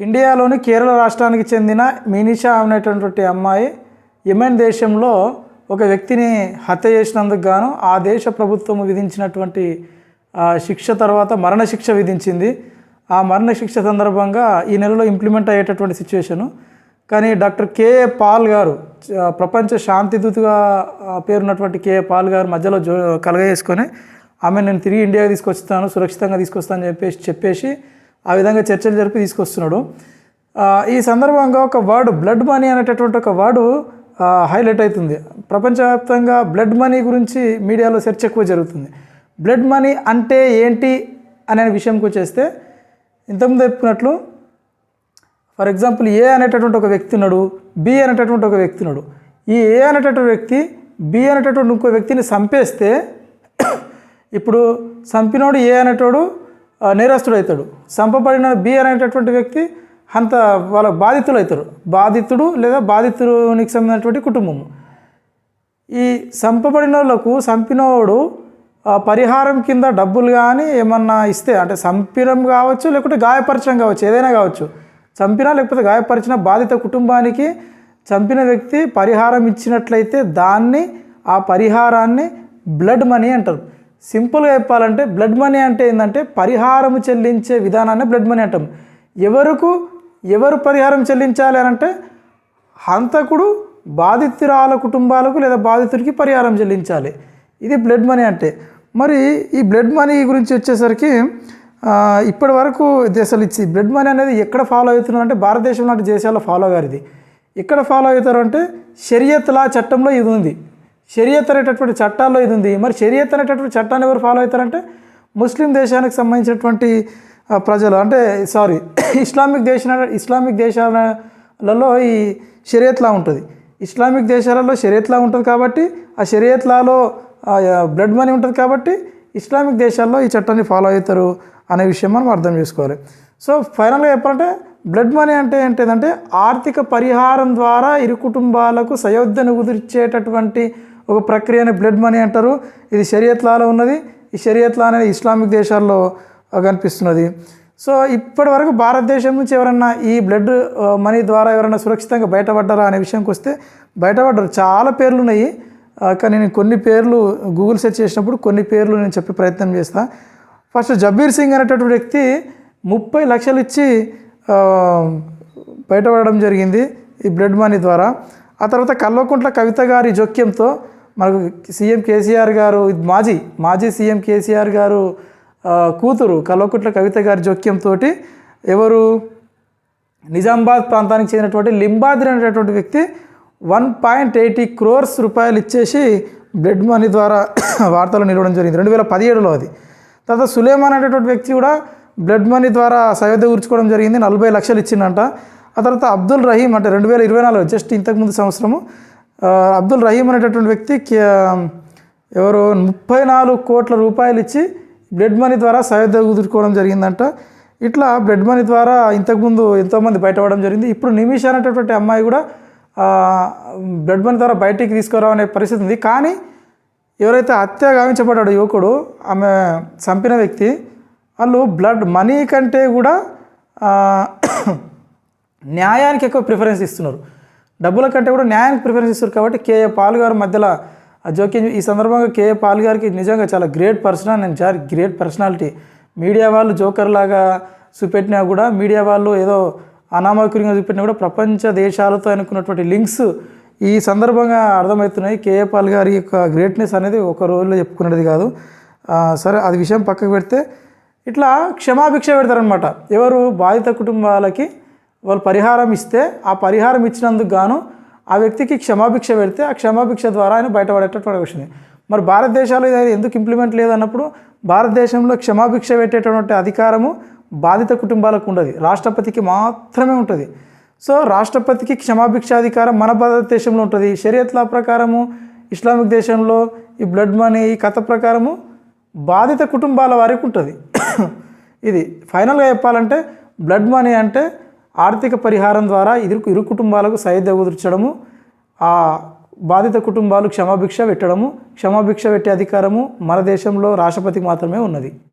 ఇండియాలోని కేరళ రాష్ట్రానికి చెందిన మినిషా అనేటటువంటి అమ్మాయి యెమెన్ దేశంలో ఒక వ్యక్తిని హత్య చేసినందుకు గాను ఆ దేశ ప్రభుత్వం విధించినటువంటి శిక్ష తర్వాత మరణశిక్ష విధించింది. ఆ మరణశిక్ష సందర్భంగా ఈ నెలలో ఇంప్లిమెంట్ అయ్యేటటువంటి సిచ్యువేషను కానీ డాక్టర్ కేఏ పాల్ గారు ప్రపంచ శాంతిదూతగా పేరున్నటువంటి కేఏ పాల్ గారు మధ్యలో జో కలగజేసుకొని ఆమె నేను తిరిగి ఇండియాకి తీసుకొస్తాను సురక్షితంగా తీసుకొస్తాను అని చెప్పేసి చెప్పేసి ఆ విధంగా చర్చలు జరిపి తీసుకొస్తున్నాడు. ఈ సందర్భంగా ఒక వర్డ్ బ్లడ్ మనీ అనేటటువంటి ఒక వర్డు హైలైట్ అవుతుంది. ప్రపంచవ్యాప్తంగా బ్లడ్ మనీ గురించి మీడియాలో సెర్చ్ ఎక్కువ జరుగుతుంది. బ్లడ్ మనీ అంటే ఏంటి అనే విషయంకి వచ్చేస్తే ఇంతకుముందు చెప్పుకున్నట్లు ఫర్ ఎగ్జాంపుల్ ఏ అనేటటువంటి ఒక వ్యక్తి ఉన్నాడు బి అనేటటువంటి ఒక వ్యక్తి ఉన్నాడు. ఈ ఏ అనేటటువంటి వ్యక్తి బి అనేటటువంటి ఇంకో వ్యక్తిని చంపేస్తే ఇప్పుడు చంపినోడు ఏ అనేటోడు నేరస్తుడవుతాడు చంపబడిన బి అనేటటువంటి వ్యక్తి అంత వాళ్ళ బాధితులు అవుతారు బాధితుడు లేదా బాధితునికి సంబంధించినటువంటి కుటుంబము. ఈ చంపబడిన వాళ్ళకు చంపినవాడు పరిహారం కింద డబ్బులు కానీ ఏమన్నా ఇస్తే అంటే చంపినం కావచ్చు లేకుంటే గాయపరచడం కావచ్చు ఏదైనా కావచ్చు చంపినా లేకపోతే గాయపరిచిన బాధిత కుటుంబానికి చంపిన వ్యక్తి పరిహారం ఇచ్చినట్లయితే దాన్ని ఆ పరిహారాన్ని బ్లడ్ మనీ అంటారు. సింపుల్గా చెప్పాలంటే బ్లడ్ మనీ అంటే ఏంటంటే పరిహారం చెల్లించే విధానాన్ని బ్లడ్ మనీ అంటాం. ఎవరకు ఎవరు పరిహారం చెల్లించాలి అని అంటే హంతకుడు బాధితురాల కుటుంబాలకు లేదా బాధితుడికి పరిహారం చెల్లించాలి. ఇది బ్లడ్ మనీ అంటే. మరి ఈ బ్లడ్ మనీ గురించి వచ్చేసరికి ఇప్పటి వరకు అసలు ఇచ్చి బ్లడ్ మనీ అనేది ఎక్కడ ఫాలో అవుతున్నారు అంటే భారతదేశం లాంటి దేశాల్లో ఫాలో గారిది ఎక్కడ ఫాలో అవుతారు అంటే షరియత్ లా చట్టంలో ఇది ఉంది. షరియత్ అనేటటువంటి చట్టాల్లో ఇది ఉంది. మరి షరియత్ అనేటటువంటి చట్టాన్ని ఎవరు ఫాలో అవుతారంటే ముస్లిం దేశానికి సంబంధించినటువంటి ప్రజలు. అంటే సారీ ఇస్లామిక్ దేశ ఇస్లామిక్ దేశాలలో ఈ షరియత్లా ఉంటుంది. ఇస్లామిక్ దేశాలలో షరియత్లా ఉంటుంది కాబట్టి ఆ షరియత్లాలో బ్లడ్ మనీ ఉంటుంది కాబట్టి ఇస్లామిక్ దేశాల్లో ఈ చట్టాన్ని ఫాలో అవుతారు అనే విషయం మనం అర్థం చేసుకోవాలి. సో ఫైనల్గా చెప్పాలంటే బ్లడ్ మనీ అంటే ఏంటిదంటే ఆర్థిక పరిహారం ద్వారా ఇరు కుటుంబాలకు సయోధ్యను కుదిర్చేటటువంటి ఒక ప్రక్రియని బ్లడ్ మనీ అంటారు. ఇది షరియత్లాలో ఉన్నది. ఈ షరియత్లా అనేది ఇస్లామిక్ దేశాల్లో కనిపిస్తున్నది. సో ఇప్పటి వరకు భారతదేశం నుంచి ఎవరన్నా ఈ బ్లడ్ మనీ ద్వారా ఎవరైనా సురక్షితంగా బయటపడ్డారా అనే విషయంకి వస్తే బయటపడ్డారు. చాలా పేర్లు ఉన్నాయి. కానీ నేను కొన్ని పేర్లు గూగుల్ సెర్చ్ చేసినప్పుడు కొన్ని పేర్లు నేను చెప్పే ప్రయత్నం చేస్తాను ఫస్ట్ జబీర్ సింగ్ అనేటటువంటి వ్యక్తి ముప్పై లక్షలు ఇచ్చి బయటపడడం జరిగింది ఈ బ్లడ్ మనీ ద్వారా. ఆ తర్వాత కల్వకుంట్ల కవిత గారి జోక్యంతో మనకు సీఎం కేసీఆర్ గారు మాజీ మాజీ సీఎం కేసీఆర్ గారు కూతురు కల్వకుట్ల కవిత గారి జోక్యంతో ఎవరు? నిజామాబాద్ ప్రాంతానికి చెందినటువంటి లింబాద్రి అనేటటువంటి వ్యక్తి వన్ పాయింట్ ఎయిటీ క్రోర్స్ రూపాయలు ఇచ్చేసి బ్లడ్ మనీ ద్వారా వార్తలు నిలవడం జరిగింది. రెండు వేల పదిహేడులో అది. తర్వాత సులేమాన్ అనేటటువంటి వ్యక్తి కూడా బ్లడ్ మనీ ద్వారా సయోధ్య కూర్చుకోవడం జరిగింది. నలభై లక్షలు ఇచ్చిందంట ఆ తర్వాత అబ్దుల్ రహీం అంటే రెండు వేల ఇరవై నాలుగు జస్ట్ ఇంతకుముందు సంవత్సరము అబ్దుల్ రహీం అనేటటువంటి వ్యక్తి కే- ఎవరు ముప్పై నాలుగు కోట్ల రూపాయలు ఇచ్చి బ్లడ్ మనీ ద్వారా సయోధ్య కుదుర్చుకోవడం జరిగిందంట. ఇట్లా బ్లడ్ మనీ ద్వారా ఇంతకుముందు ఎంతోమంది బయటపడడం జరిగింది. ఇప్పుడు నిమిష అనేటటువంటి అమ్మాయి కూడా బ్లడ్ మనీ ద్వారా బయటికి తీసుకురావనే పరిస్థితి ఉంది. కానీ ఎవరైతే హత్య గావించబడ్డాడో యువకుడు ఆమె చంపిన వ్యక్తి వాళ్ళు బ్లడ్ మనీ కంటే కూడా న్యాయానికి ఎక్కువ ప్రిఫరెన్స్ ఇస్తున్నారు. డబ్బుల కంటే కూడా న్యాయానికి ప్రిఫరెన్స్ ఇస్తారు కాబట్టి కేఏ పాల్ గారు మధ్యలో ఆ జోక్యం ఈ సందర్భంగా కేఏ పాల్ గారికి నిజంగా చాలా గ్రేట్ పర్సనల్ నేను చాలా గ్రేట్ పర్సనాలిటీ. మీడియా వాళ్ళు జోకర్ లాగా చూపెట్టినా కూడా మీడియా వాళ్ళు ఏదో అనామకురంగా చూపెట్టినా కూడా ప్రపంచ దేశాలతో అనుకున్నటువంటి లింక్స్ ఈ సందర్భంగా అర్థమవుతున్నాయి. కేఏ పాల్ గారి యొక్క గ్రేట్నెస్ అనేది ఒక రోజులో చెప్పుకునేది కాదు. సరే అది విషయం పక్కకు పెడితే ఇట్లా క్షమాభిక్ష పెడతారనమాట ఎవరు బాధిత కుటుంబాలకి వాళ్ళు పరిహారం ఇస్తే ఆ పరిహారం ఇచ్చినందుకు గాను ఆ వ్యక్తికి క్షమాభిక్ష పెడితే ఆ క్షమాభిక్ష ద్వారా ఆయన బయటపడేటటువంటి వచ్చింది మరి భారతదేశాలు ఇది ఎందుకు ఇంప్లిమెంట్ లేదన్నప్పుడు భారతదేశంలో క్షమాభిక్ష పెట్టేటటువంటి అధికారము బాధిత కుటుంబాలకు ఉండదు. రాష్ట్రపతికి మాత్రమే ఉంటుంది. సో రాష్ట్రపతికి క్షమాభిక్ష అధికారం మన భారతదేశంలో ఉంటుంది. షరియత్ల ప్రకారము ఇస్లామిక్ దేశంలో ఈ బ్లడ్ మనీ ఈ కథ ప్రకారము బాధిత కుటుంబాల వారికి ఉంటుంది. ఇది ఫైనల్గా చెప్పాలంటే బ్లడ్ మనీ అంటే ఆర్థిక పరిహారం ద్వారా ఇరు ఇరు కుటుంబాలకు సైద్య కుదుర్చడము ఆ బాధిత కుటుంబాలు క్షమాభిక్ష పెట్టడము క్షమాభిక్ష పెట్టే అధికారము మన దేశంలో రాష్ట్రపతికి మాత్రమే ఉన్నది.